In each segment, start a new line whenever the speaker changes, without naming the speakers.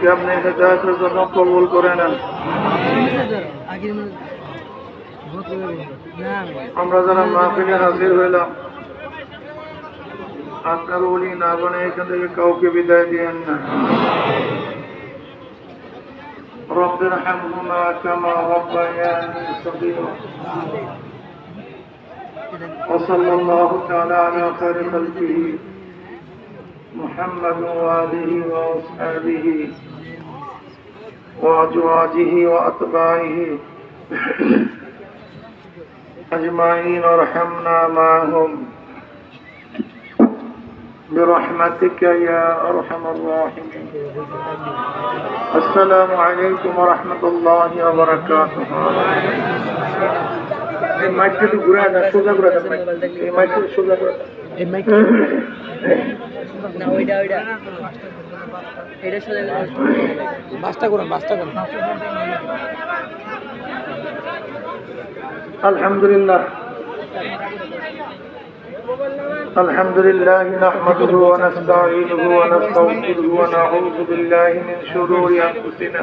প্রত্যেককে আপনি হেদায়তের জন্য কবুল করে নেন আমরা যারা মাহফিলে হাজির হইলাম আপনার উলি না বনে এখান থেকে কাউকে বিদায় দিয়েন না رب ارحمهما كما ربياني صغيرا وصلى الله تعالى على خير خلقه محمد وآله وأصحابه وأزواجه وأتباعه أجمعين وارحمنا معهم. برحمتك يا أرحم الراحمين. السلام عليكم ورحمة الله وبركاته. এই মাইকটা একটু ঘুরে দেন সোজা ঘুরে দেন মাইক। এই মাইকটা একটু সোজা ঘুরে দেন।
এই মাইক না ওইটা ওইটা এটা সোজা বাসটা করুন বাসটা করুন
الحمد لله الحمد لله نحمده ونستعينه ونستغفره ونعوذ بالله من شرور أنفسنا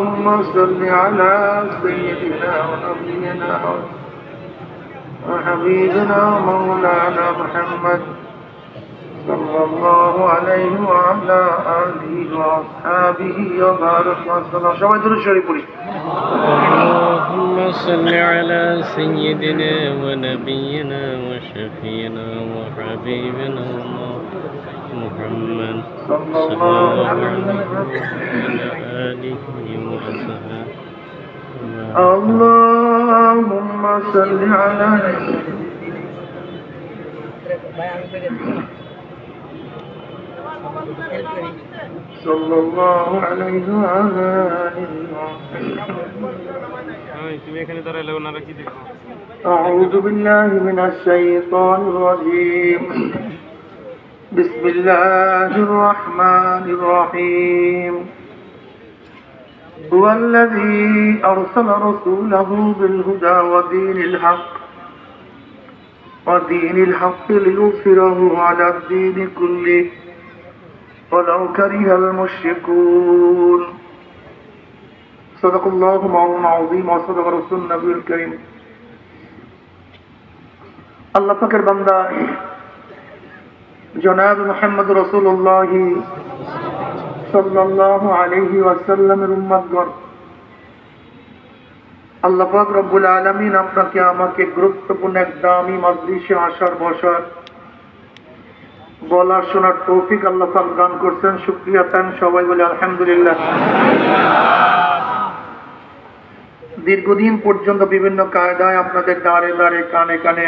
اللهم صل على سيدنا ونبينا وحبيبنا مولانا محمد صلى الله عليه وعلى آله وأصحابه وبارك وسلم সবাই দূরে সরে পড়ি
اللهم صل على سيدنا ونبينا وشفينا وحبيبنا محمد
صلى الله عليه
وآله وصحبه
اللهم صل على صلى الله عليه وعلى آله
وصحبه
أعوذ بالله من الشيطان الرجيم بسم الله الرحمن الرحيم هو الذي أرسل رسوله بالهدى ودين الحق ودين الحق ليظهره على الدين كله ولو كره المشركون صدق الله مولانا العظيم وصدق رسول النبي الكريم আল্লাহ পাকের বান্দা জনাব মোহাম্মদ রসুল্লাহ ওয়াসাল্লামের রব্বুল আপনাকে আমাকে গুরুত্বপূর্ণ এক দামি মজলিসে আসার বসার বলার শোনার আল্লাহ দান করছেন। শুক্রিয়া তান সবাই বলে আলহামদুলিল্লাহ। দীর্ঘদিন পর্যন্ত বিভিন্ন কায়দায় আপনাদের দাঁড়ে দাঁড়ে কানে কানে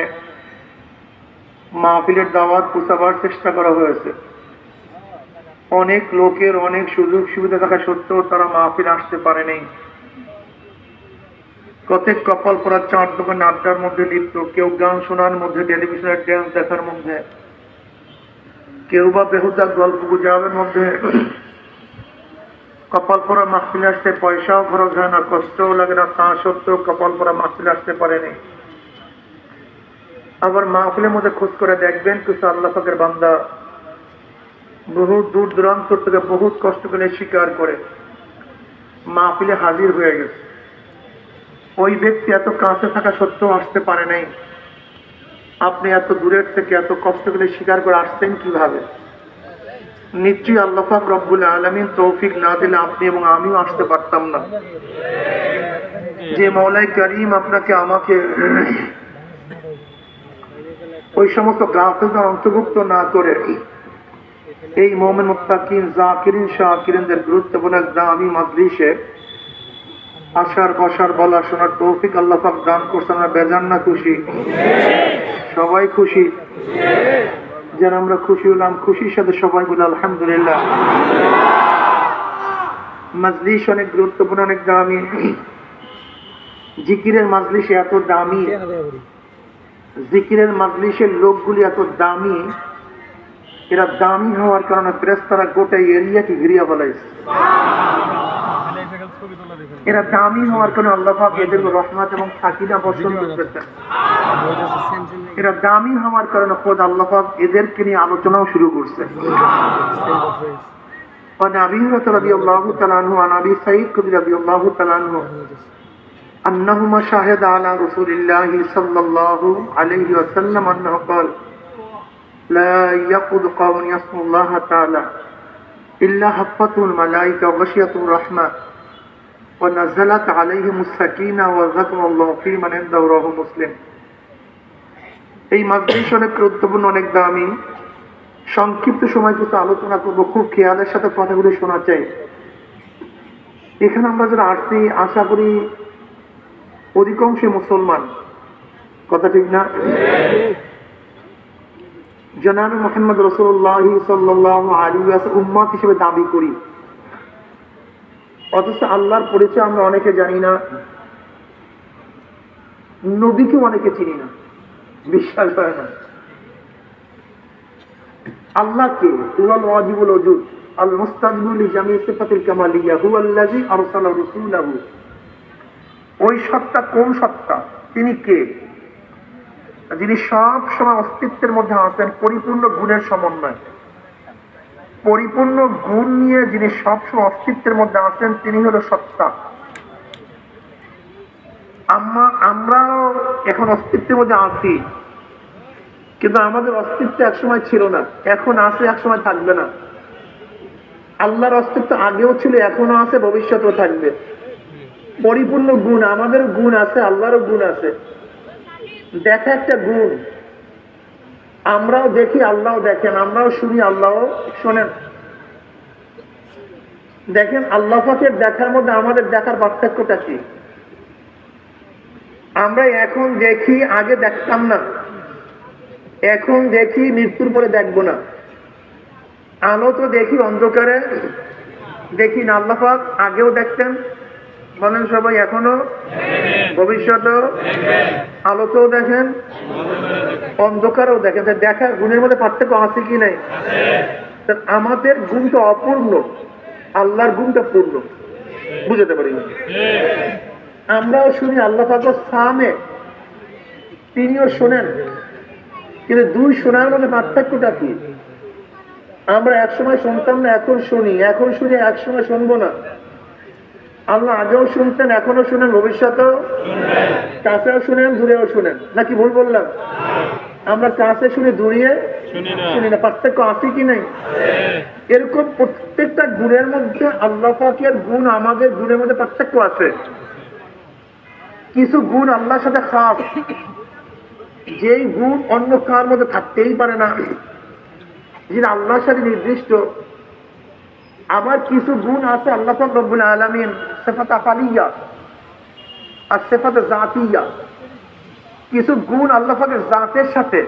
মাহফিলের দাওয়াত পুষাবার চেষ্টা করা হয়েছে। অনেক লোকের অনেক সুযোগ সুবিধা থাকা সত্ত্বেও তারা মাহফিল আসতে পারেনি। প্রত্যেক কপাল পরা চার দোকানে আড্ডার মধ্যে লিপ্ত, কেউ গান শোনার মধ্যে, টেলিভিশনের ড্যান্স দেখার মধ্যে, কেউ বা বেহুদার গল্প গুজাবের মধ্যে। কপাল পরা মাহফিলে আসতে পয়সাও খরচ হয় না, কষ্টও লাগে না, তা সত্ত্বেও কপাল পরা মাহফিলে আসতে পারেনি। আবার মাহফিলের মধ্যে খোঁজ করে দেখবেন, কিছু আল্লাহ পাকের বান্দা বহু দূর দূরান্ত থেকে বহুত কষ্ট করে স্বীকার করে। মাহফিলে হাজির হয়ে গেছে। ওই ব্যক্তি এত কাছে থাকা সত্ত্বেও আসতে পারে নাই। আপনি এত দূরের থেকে এত কষ্ট করে স্বীকার করে আসছেন কীভাবে? নিশ্চয়ই আল্লাহ পাক রব্বুল আলমিন তৌফিক না দিলে আপনি এবং আমিও আসতে পারতাম না। যে মৌলাই করিম আপনাকে আমাকে ওই সমস্ত গ্রাহকদের অন্তর্ভুক্ত না করে এই মোমেন মুত্তাকিন, জাকিরিন, শাকিরিনদের গুরুত্বপূর্ণ দামি মাজলিসে আসার, বসার বলা শোনার তৌফিক আল্লাহ দান করছেন, আমরা বেজান না খুশি? সবাই খুশি? যেন আমরা খুশি হলাম, খুশির সাথে সবাই বলে, আলহামদুলিল্লাহ। মাজলিস অনেক গুরুত্বপূর্ণ, অনেক দামি। জিকিরের মাজলিস এত দামি। জিকিরের মাজলিসের লোকগুলি এত দামি এরা দামি হওয়ার কারণে প্রেস্তারা গোটা এরিয়াকে ঘিরিয়া বলাইছে এরা দামি হওয়ার কারণে আল্লাহ পাক এদের রহমত এবং সাকিনা বর্ষণ করতেছেন এরা দামি হওয়ার কারণে খোদ আল্লাহ পাক এদেরকে নিয়ে আলোচনাও শুরু করছে وعن أبي هريرة رضي الله تعالى عنه وعن أبي سعيد خدري رضي الله تعالى عنه أنهما شاهد على رسول الله صلى الله عليه وسلم أنه قال لا يقود قوم يسمى الله تعالى إلا حفته الملائكة وغشيته الرحمة ونزلت عليهم السكينة وذكر الله في من عنده رواه مسلم এই মাজলিস অনেক গুরুত্বপূর্ণ অনেক দামি সংক্ষিপ্ত সময় কিছু আলোচনা করব খুব খেয়ালের সাথে কথাগুলো শোনা চাই এখানে আমরা যারা আসছি আশা করি অধিকাংশই মুসলমান। কথা ঠিক না? জনাব মোহাম্মদ রসুল্লাহ সাল্লাহ উম্মাদ হিসেবে দাবি করি। অথচ আল্লাহর পরিচয় আমরা অনেকে জানি না। নবীকেও অনেকে চিনি না। বিশ্বাস হয় না। আল্লাহকে হুয়াল ওয়াজিবুল ওজুদ, আল মুস্তাজবুল জামি সিফাতুল কামালিয়া, হুয়াল্লাযী আরসালা রাসূলাহু ওই সত্তা কোন সত্তা? তিনি কে? যিনি সব সময় অস্তিত্বের মধ্যে আছেন, পরিপূর্ণ গুণের সমন্বয়। পরিপূর্ণ গুণ নিয়ে যিনি সবসময় অস্তিত্বের মধ্যে আছেন, তিনি হলো সত্তা। আমরা আমরাও এখন অস্তিত্বের মধ্যে আছি। কিন্তু আমাদের অস্তিত্ব একসময় ছিল না, এখন আছে, একসময় থাকবে না। আল্লাহর অস্তিত্ব আগেও ছিল এখনও আছে, ভবিষ্যতেও থাকবে। পরিপূর্ণ গুণ আমাদের গুণ আছে, আল্লাহরও গুণ আছে। দেখা একটা গুণ। আমরাও দেখি আল্লাহ দেখেন। আমরাও শুনি আল্লাহ শোনেন। দেখেন, আল্লাহ দেখার মধ্যে আমাদের দেখার পার্থক্যটা কি? আমরা এখন দেখি, আগে দেখতাম না। এখন দেখি, মৃত্যুর পরে দেখব না। আলো তো দেখি অন্ধকারে। দেখি না, আল্লাহ আগেও দেখতেন। বলেন সবাই এখনও? ভবিষ্যতেও? আলোতেও দেখেন? অন্ধকারেও দেখেন। দেখা, গুণের মধ্যে পার্থক্য আছে কি নাই? আমাদের গুণটা অপূর্ণ। আল্লাহর গুণটা পূর্ণ। বুঝতে পারি আমরাও শুনি আল্লাহ সামে তিনিও শোনেন। কিন্তু দুই শোনার মধ্যে পার্থক্যটা কি? আমরা একসময় শুনতাম না, এখন শুনি। এখন শুনি একসময় শুনব না। আল্লাহ আগেও শুনতেন এখনও শুনেন ভবিষ্যতেও? কাছেও শুনেন দূরেও শুনেন। নাকি ভুল বললাম? আমরা কাছে শুনে দূরিয়ে
শুনি না।
পার্থক্য আছে কি নাই? এরকম প্রত্যেকটা গুণের মধ্যে আল্লাহ পাকের গুণ আমাদের গুণের মধ্যে পার্থক্য আছে। কিছু গুণ আল্লাহর সাথে খাস। যেই গুণ অন্য কার মধ্যে থাকতেই পারে না। যেটা আল্লাহর সাথে নির্দিষ্ট। আবার কিছু গুণ আছে আল্লাহ রব্বুল আলামিন সেফাত আফালিয়া আর সেফাত জাতিয়া কিছু গুণ আল্লাহ পাকের জাতের সাথে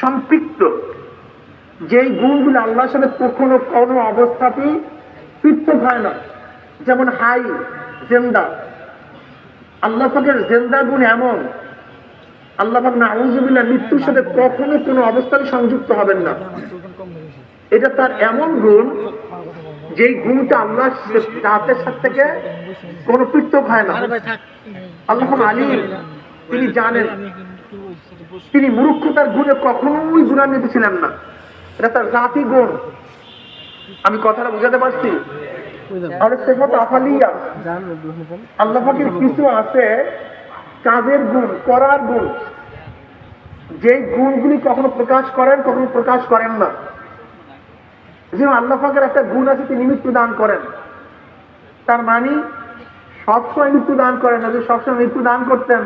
সম্পৃক্ত। যেই গুণগুলো আল্লাহর সাথে কখনো কোনো অবস্থাতেই পৃথক হয় না। যেমন হাই, জেন্দা। আল্লাহ পাকের জেন্দা গুণ এমন। আল্লাহ পাক নাউজুবিল্লাহ মৃত্যুর সাথে কখনো কোনো অবস্থাতে সংযুক্ত হবেন না। এটা তার এমন গুণ যেই গুণটা আল্লাহ জাতের সাথে থেকে কোনো পৃথক হয় না। আল্লাহ আলিম তিনি জানেন। তিনি মূর্খতার গুণে কখনোই গুণান্বিত ছিলেন না। এটা তার জাতি গুণ। আমি কথাটা বুঝাতে পারছি? আর সেফত আফালিয়া। আল্লাহ পাকের কিছু আছে কাজের গুণ করার গুণ। যেই গুণগুলি কখনো প্রকাশ করেন কখনো প্রকাশ করেন না। যে আল্লাহ পাকের একটা গুণ আছে, তিনি মৃত্যু দান করেন। তার মানে সবসময় মৃত্যু দান করেন না, যে সবসময় মৃত্যু দান করতেন,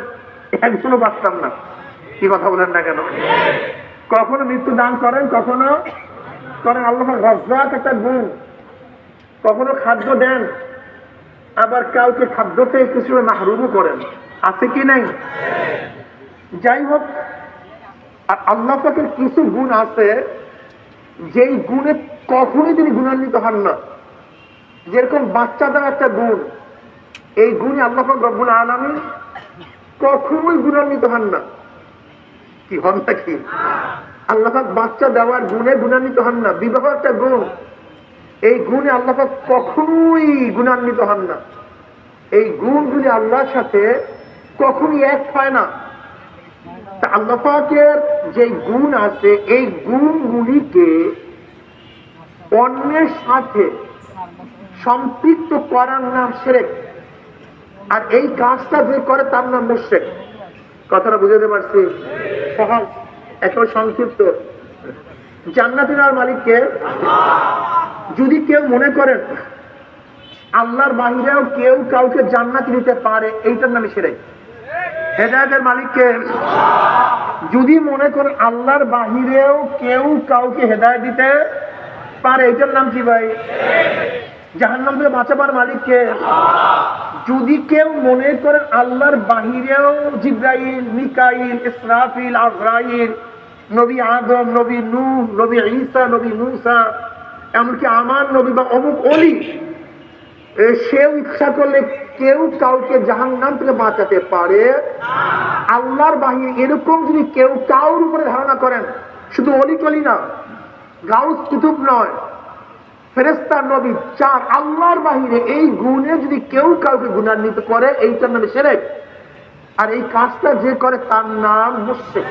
একজনও পারতাম না। কি কথা বলেন না কেন? কখনো মৃত্যু দান করেন, কখনো করেন আল্লাহ রজ্জাক একটা গুণ। কখনো খাদ্য দেন, আবার কাউকে খাদ্য খাদ্যতে কিছু মাহরুমও করেন। আছে কি নাই? যাই হোক, আর আল্লাহ পাকের কিছু গুণ আছে যেই গুণে কখনোই তিনি গুণান্বিত হন না। যেরকম বাচ্চাদের একটা গুণ, এই গুণে আল্লাহ রব্বুল আলমী কখনোই গুণান্বিত হন না। কি হন না কি আল্লাহ বাচ্চা দেওয়ার গুণে গুণান্বিত হন না। বিবাহ একটা গুণ, এই গুণে আল্লাহ কখনোই গুণান্বিত হন না। এই গুণগুলি আল্লাহর সাথে কখনই এক হয় না। যে গুণ আছে, এই গুণগুলিকে অন্যের সাথে সম্পৃক্ত করার নাম সেরেক আর এই কাজটা যে করে তার নাম মুশেক কথাটা বুঝাতে পারছি? সহজ, একেবারে সংক্ষিপ্ত। জান্নাতিনার মালিককে যদি কেউ মনে করেন, আল্লাহর বাহিরেও কেউ কাউকে জান্নাত দিতে পারে, এইটার নামে সেরাই হেদায়তের মালিককে। যদি মনে করেন আল্লাহর বাহিরেও কেউ কাউকে হেদায়ত দিতে পারে, এটার নাম কি ভাই? জাহান্নাম থেকে বাঁচাবার মালিককে। যদি কেউ মনে করেন আল্লাহর বাহিরেও জিব্রাইল, মিকাইল, ইসরাফিল, আজরাইল, নবী আদম, নবী নূহ, নবী ঈসা, নবী মুসা, এমনকি আমার নবী বা অমুক অলি সেও ইচ্ছা করলে কেউ কাউকে জাহান্নাম থেকে বাঁচাতে পারে। আল্লাহর বাহিরে এরকম যদি কেউ কাউর উপরে ধারণা করেন, শুধু অলি টলি না, গাউস কুতুব নয় ফেরেস্তা নবী চার আল্লাহর বাহিরে এই গুণে যদি কেউ কাউকে গুণান্বিত করে এইটার নামে সেরেক। আর এই কাজটা যে করে তার নাম মুশেক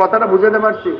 কথাটা বুঝাতে পারছি?